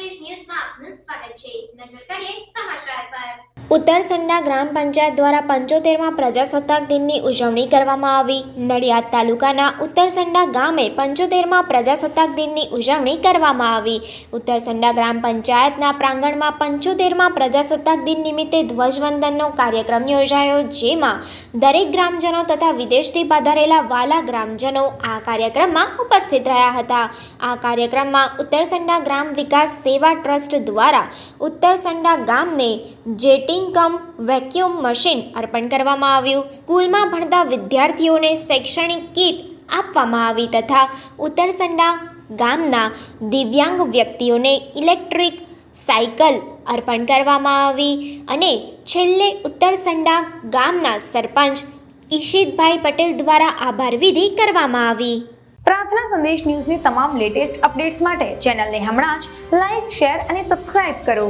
સંદેશ ન્યૂઝમાં આપનું સ્વાગત છે. નજર કરીએ સમાચાર પર. ઉત્તરસંડા ગ્રામ પંચાયત દ્વારા પંચોતેરમાં પ્રજાસત્તાક દિનની ઉજવણી કરવામાં આવી. નડિયાદ તાલુકાના ઉત્તરસંડા ગામે પંચોતેરમાં પ્રજાસત્તાક દિનની ઉજવણી કરવામાં આવી. ઉત્તરસંડા ગ્રામ પંચાયતના પ્રાંગણમાં પંચોતેરમાં પ્રજાસત્તાક દિન નિમિત્તે ધ્વજવંદનનો કાર્યક્રમ યોજાયો, જેમાં દરેક ગ્રામજનો તથા વિદેશથી પધારેલા વાલા ગ્રામજનો આ કાર્યક્રમમાં ઉપસ્થિત રહ્યા હતા. આ કાર્યક્રમમાં ઉત્તરસંડા ગ્રામ વિકાસ સેવા ટ્રસ્ટ દ્વારા ઉત્તરસંડા ગામને જેટિંગ કમ વેક્યુમ મશીન અર્પણ કરવામાં આવ્યું. સ્કૂલમાં ભણતા વિદ્યાર્થીઓને શૈક્ષણિક કીટ આપવામાં આવી તથા ઉત્તરસંડા ગામના દિવ્યાંગ વ્યક્તિઓને ઇલેક્ટ્રિક સાયકલ અર્પણ કરવામાં આવી અને છેલ્લે ઉત્તરસંડા ગામના સરપંચ ઈશિતભાઈ પટેલ દ્વારા આભાર વિધિ કરવામાં આવી. પ્રાર્થના સંદેશ ન્યૂઝની તમામ લેટેસ્ટ અપડેટ્સ માટે ચેનલને હમણાં જ લાઈક, શેર અને સબસ્ક્રાઇબ કરો.